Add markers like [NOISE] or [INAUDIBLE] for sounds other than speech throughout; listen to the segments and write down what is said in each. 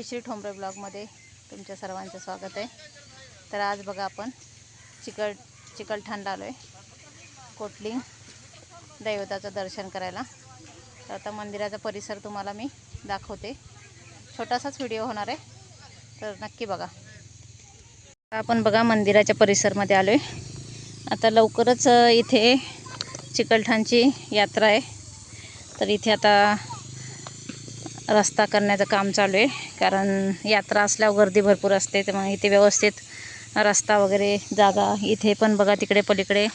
जयश्री ठोंबरे ब्लॉगमध्ये तुमच्या सर्वांचं स्वागत आहे. तर आज बघा आपण चिकल चिकलठाणला आलो आहे कोटलिंग दैवताचं दर्शन करायला. तर आता मंदिराचा परिसर तुम्हाला मी दाखवते. छोटासाच व्हिडिओ होणार आहे. तर नक्की बघा. आपण बघा मंदिराच्या परिसरमध्ये आलो आहे आता लवकरच इथे चिकलठाणची यात्रा आहे. तर इथे आता रस्ता करण्याचं काम चालू आहे. कारण यात्रा असल्यावर गर्दी भरपूर असते तर मग इथे व्यवस्थित रस्ता वगैरे जागा इथे पण बघा तिकडे पलीकडे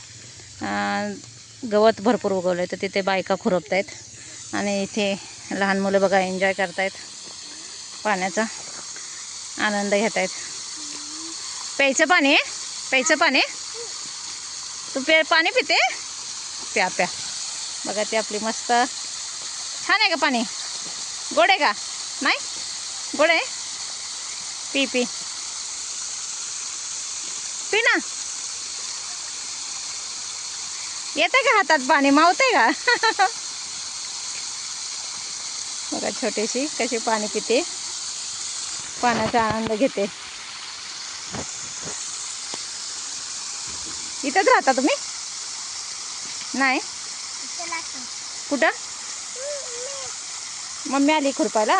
गवत भरपूर उगवलं आहे तर तिथे बायका खुरपत आहेत आणि इथे लहान मुलं बघा एन्जॉय करतायत. पाण्याचा आनंद घेत आहेत प्यायचं पाणी? प्यायचं पाणी? तू पे पाणी पिते? प्या प्या. बघा ती आपली मस्त. छान आहे का पाणी? गोड आहे का? नाही? गोड? आहे पी पी. पी ना. येते का हातात पाणी? मावते का? [LAUGHS] बघा छोटीशी कशी पाणी पिते. पाण्याचा आनंद घेते. इथंच राहता तुम्ही? नाही? कुठं? मम्मी आली खुरपायला?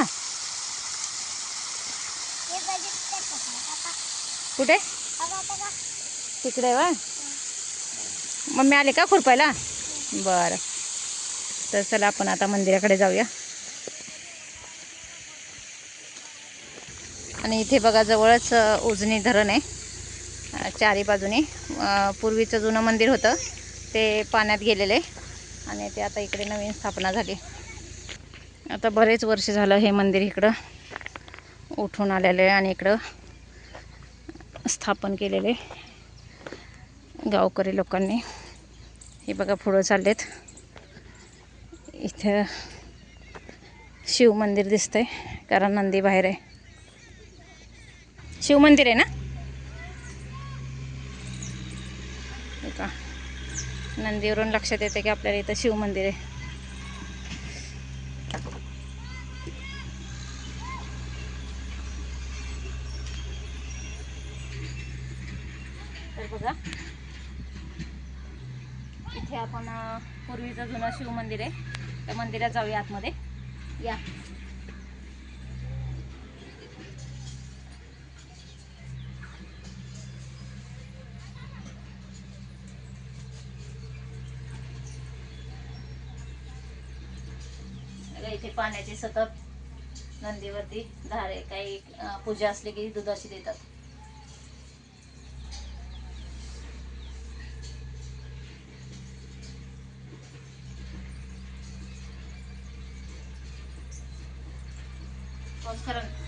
कुठे? तिकडे वा मम्मी आली का खुरपायला? बरं. तर चला आपण आता मंदिराकडे जाऊया. आणि इथे बघा जवळच उजनी धरण आहे. चारी बाजूने. पूर्वीचं जुनं मंदिर होतं. ते पाण्यात गेलेलं. आहे आणि ते आता इकडे नवीन स्थापना झाली. आता बरेच वर्ष झालं हे मंदिर इकडं उठून आलेलं आहे आणि इकडं स्थापन केलेले गावकरी लोकांनी. हे बघा पुढं चाललेत. इथं शिव मंदिर दिसतंय कारण नंदी बाहेर आहे. शिवमंदिर आहे ना? हे का नंदीवरून लक्षात येते की आपल्याला इथं शिवमंदिर आहे तर बघा इथे आपण पूर्वीचं जुनं शिव मंदिर आहे. त्या मंदिरात जाऊया आतमध्ये. या. इथे पाण्याची सतत नंदीवरती धारे काही पूजा असली की दुधाशी देतात. Ankara'nın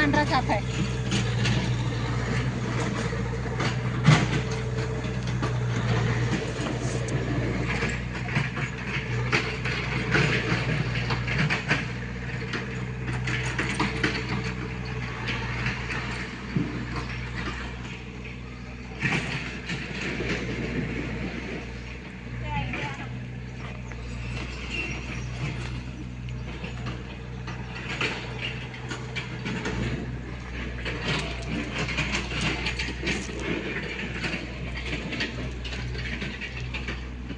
पांढरा चाफा आहे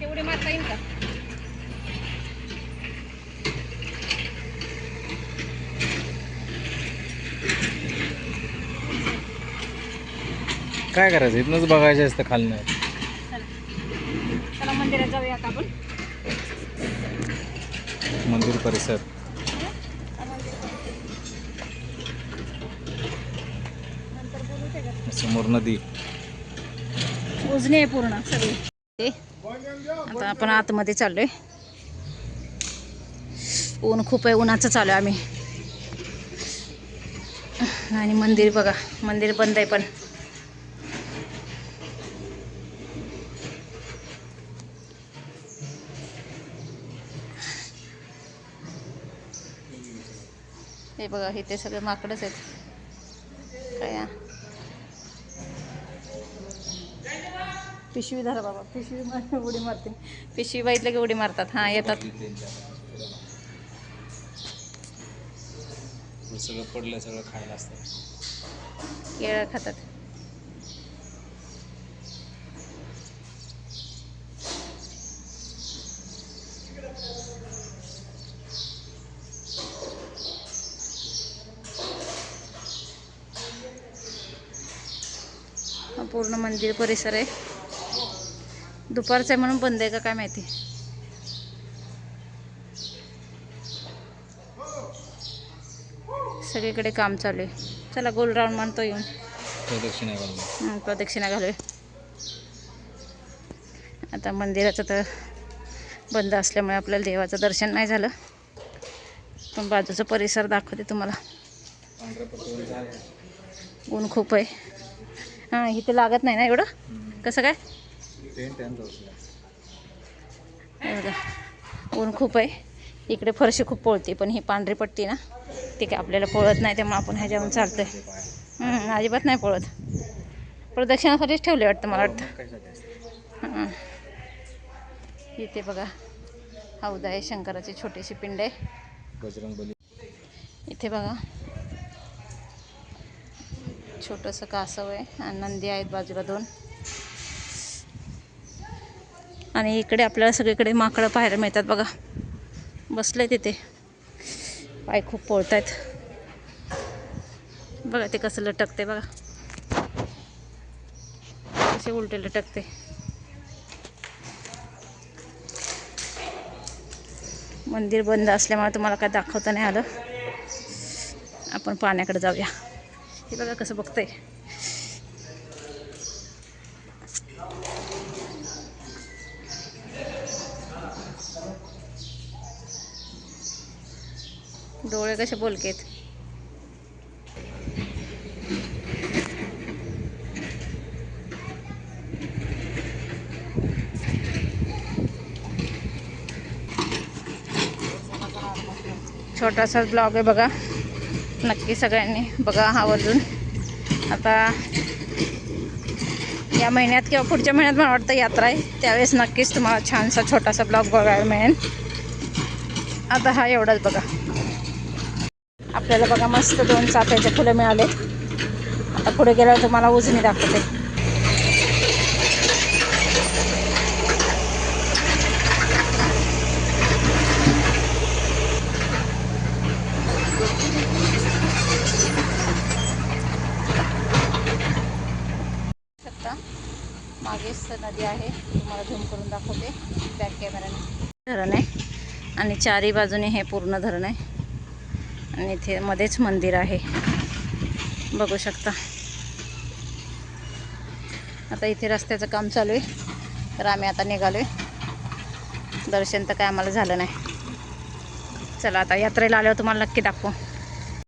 तेवढे मारता येईल का काय करायचं? इथनंच बघायचं असतं खालनं. चला चला मंदिरात जाऊया आता आपण. मंदिर परिसर. समोर नदी. उजनी आहे पूर्ण सगळी. ते आता आपण आतमध्ये चाललोय. ऊन खूप आहे उन्हाचं चालू आहे आम्ही. आणि मंदिर बघा मंदिर बंद आहे पण. बघा इथे सगळे माकडच आहेत. काय? पिशवी धरा बाबा पिशवी मार उडी मारते. पिशवी बघितलं की उडी मारतात. हां येतात. सगळं पडलं सगळं खायला असतं. केळं खातात. पूर्ण मंदिर परिसर आहे. दुपारचं आहे म्हणून बंद आहे का काय माहिती? सगळीकडे काम चालू आहे. चला गोल राऊंड मानतो येऊन. प्रदक्षिणा घालून. हं, प्रदक्षिणा घालूया. आता मंदिराचं तर बंद असल्यामुळे आपल्याला देवाचं दर्शन नाही झालं. पण बाजूचा परिसर दाखवते तुम्हाला. ऊन खूप आहे. हां इथे लागत नाही ना एवढं? कसं काय? बघा ऊन खूप आहे. इकडे फरशी खूप पोळते पण ही पांढरी पट्टी ना ती काय आपल्याला पोळत नाही त्यामुळे आपण ह्याच्यावरून चालतोय. हं, अजिबात नाही पोळत. प्रदक्षिणासाठीच ठेवले वाटतं मला वाटतं. हं. इथे बघा हौदा आहे शंकराची छोटीशी पिंड आहे. इथे बघा छोटंसं कासव आहे. आणि नंदी आहेत बाजूला दोन. आणि इकडे आपल्याला सगळीकडे माकडं पाहायला मिळतात बघा. बसले तिथे. पाय खूप पोळत आहेत बघा ते कसं लटकते बघा. कसे उलटे लटकते मंदिर बंद असल्यामुळे तुम्हाला काय दाखवता नाही आलं. आपण पाण्याकडे जाऊया. हे बघा कसं बघतंय डोळे कसे बोलकेत छोटासा ब्लॉग आहे बघा नक्की सगळ्यांनी बघा आवर्जून आता या महिन्यात किंवा पुढच्या महिन्यात मला वाटतं यात्रा आहे. त्यावेळेस नक्कीच तुम्हाला छानसा छोटासा ब्लॉग बघायला मिळेल. आता हा एवढाच बघा. आपल्याला बघा मस्त दोन चाफ्याचे फुलं मिळाले. आता पुढे गेल्यावर तुम्हाला उजनी दाखवते शकता मागेच नदी आहे तुम्हाला झूम करून दाखवते. बॅक कॅमेराने धरण आहे. आणि चारी बाजूने हे पूर्ण धरण आहे. आणि इथे मध्येच मंदिर आहे. बघू शकता. आता इथे रस्त्याचं काम चालू आहे. तर आम्ही आता निघालो आहे दर्शन तर काय आम्हाला झालं नाही. चला आता यात्रेला आल्यावर तुम्हाला नक्की दाखवू.